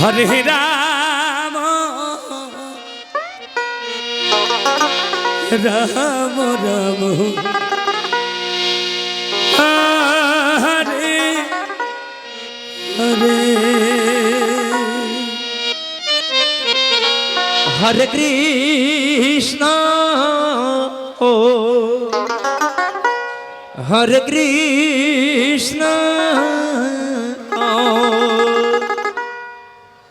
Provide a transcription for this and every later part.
হরে রাম। রাম রাম। হরে হরে। হরে কৃষ্ণ। ও হরে কৃষ্ণ। ও।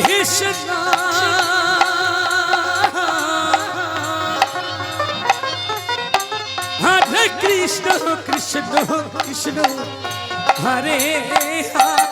কৃষ্ণ হরে কৃষ্ণ কৃষ্ণ কৃষ্ণ হরে হরে।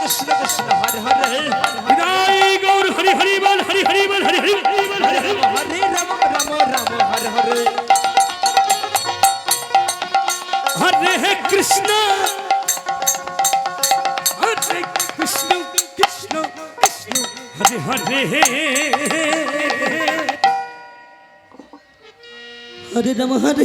হরে কৃষ্ণ কৃষ্ণ কৃষ্ণ হরে হরে বিদায় গৌর হরি হরি বল হরি হরি বল হরি হরি বল হরি হরি বল। হরে রাম রাম রাম হরে হরে হরে কৃষ্ণ হরে কৃষ্ণ কৃষ্ণ কৃষ্ণ হরে হরে হরে রাম হরে